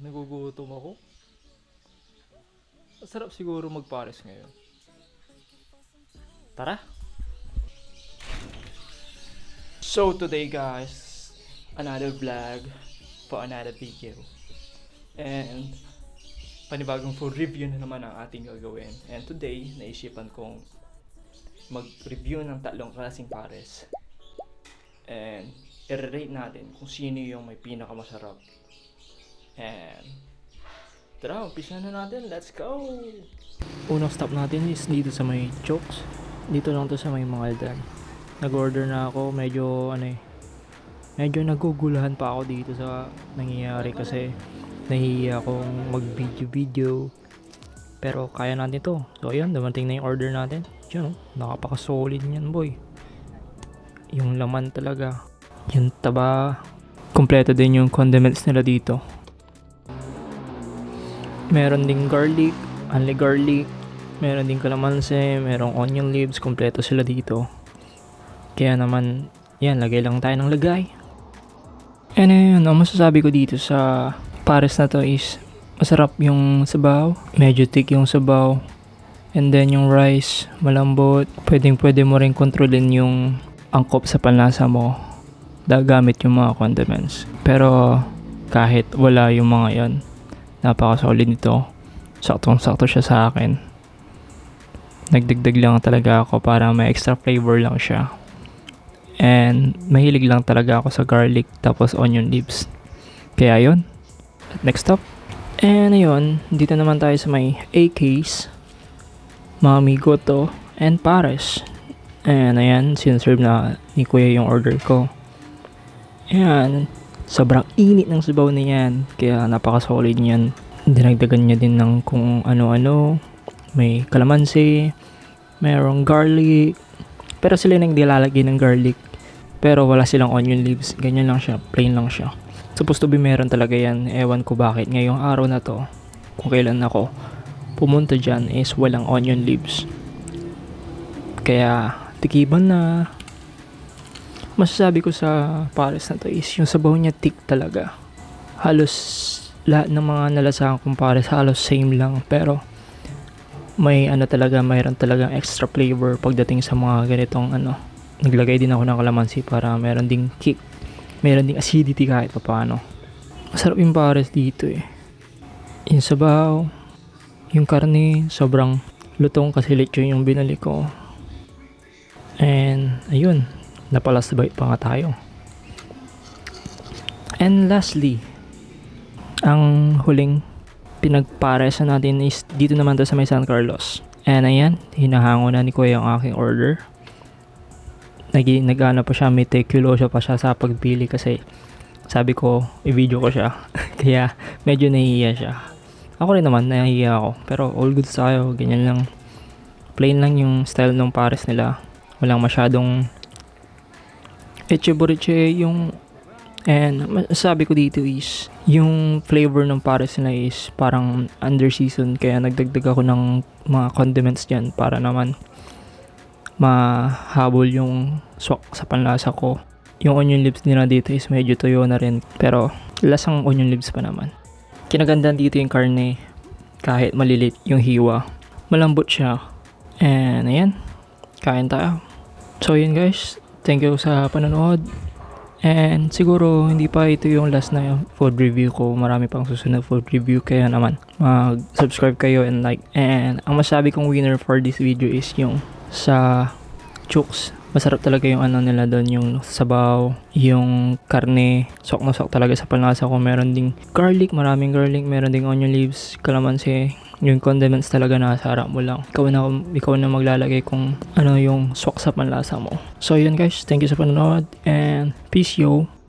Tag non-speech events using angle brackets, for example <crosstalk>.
Nagugutom ako. Masarap siguro magpares ngayon. Tara! So today guys, another vlog for another video. And panibagong food review na naman ang ating gagawin. And today, naisipan kong mag-review ng tatlong klaseng pares. And i-rate natin kung sino yung may pinakamasarap. And tara, umpisa na natin. Let's go! Unang stop natin is dito sa may chokes. Dito lang to sa may Mangaldan. Nag-order na ako, medyo ano eh, medyo nagugulahan pa ako dito sa nangyayari kasi nahihiya akong mag-video-video. Pero kaya natin to. So ayun, dumating na yung order natin. Yun, oh, nakapaka-solid niyan boy. Yung laman talaga. Yung taba. Kompleto din yung condiments nila dito. Meron ding garlic, only garlic. Meron ding kalamansi, merong onion leaves, kompleto sila dito. Kaya naman, yan, lagay lang tayo ng lagay. And ayun, ang masasabi ko dito sa pares na to is masarap yung sabaw, medyo thick yung sabaw. And then yung rice, malambot. Pwedeng pwede mo rin kontrolin yung angkop sa panlasa mo gamit yung mga condiments. Pero kahit wala yung mga yon, napaka-solid nito. Saktong-sakto siya sa akin. Nagdagdag lang talaga ako para may extra flavor lang siya. And mahilig lang talaga ako sa garlic tapos onion leaves. Kaya yon. Next stop. And ayun, dito naman tayo sa may AKs, Mami Goto, and Pares. And ayan, sinaserve na ni Kuya yung order ko. Ayan, sobrang init ng sabaw na yan. Kaya napaka-solid niyan. Dinagdagan niya din ng kung ano-ano. May kalamansi, merong garlic. Pero sila nang dilalagay ng garlic. Pero wala silang onion leaves. Ganyan lang siya, plain lang siya. Supposed to be meron talaga yan. Ewan ko bakit ngayong araw na to. Kung kailan ako pumunta dyan is walang onion leaves. Kaya tikiban na. Masasabi ko sa pares na to is yung sabaw niya thick talaga. Halos lahat ng mga nalasahan kong pares halos same lang. Pero may ano talaga mayroon talagang extra flavor pagdating sa mga ganitong ano. Naglagay din ako ng kalamansi para meron ding kick. Meron ding acidity kahit pa paano masarap yung pares dito eh. Yung sabaw yung karne sobrang lutong kasi lechon yung binali ko. And ayun napalasbay pa nga tayo. And lastly ang huling pinagparesan natin is dito naman to sa may San Carlos. And ayan hinahango na ni kuya ang aking order. Nag nagano pa siya may teculoso pa siya sa pagpili kasi sabi ko i-video ko siya. <laughs> Kaya medyo nahihiya siya. Ako rin naman nahihiya ako. Pero all good tayo ganyan lang. Plain lang yung style ng pares nila. Walang masyadong eche boriche yung and masasabi ko dito is yung flavor ng pares nila is parang under season kaya nagdagdag ako ng mga condiments dyan para naman mahabol yung swak sa panlasa ko. Yung onion leaves nila dito is medyo tuyo na rin. Pero lasang onion leaves pa naman. Kinagandaan dito yung karne kahit malilit yung hiwa. Malambot siya. And ayan, kain tayo. So yun guys, thank you sa panonood. And siguro hindi pa ito yung last na food review ko. Marami pang susunod food review. Kaya naman mag-subscribe kayo and like. And ang masabi kong winner for this video is yung sa chooks. Masarap talaga yung ano nila doon, yung sabaw, yung karne, sok na sok talaga sa panlasa ko. Meron ding garlic, maraming garlic, meron ding onion leaves, kalamansi, yung condiments talaga nasa harap mo lang. Ikaw na, ikaw na maglalagay kung ano yung swak sa panlasa mo. So yun guys, thank you sa panonood and peace yo!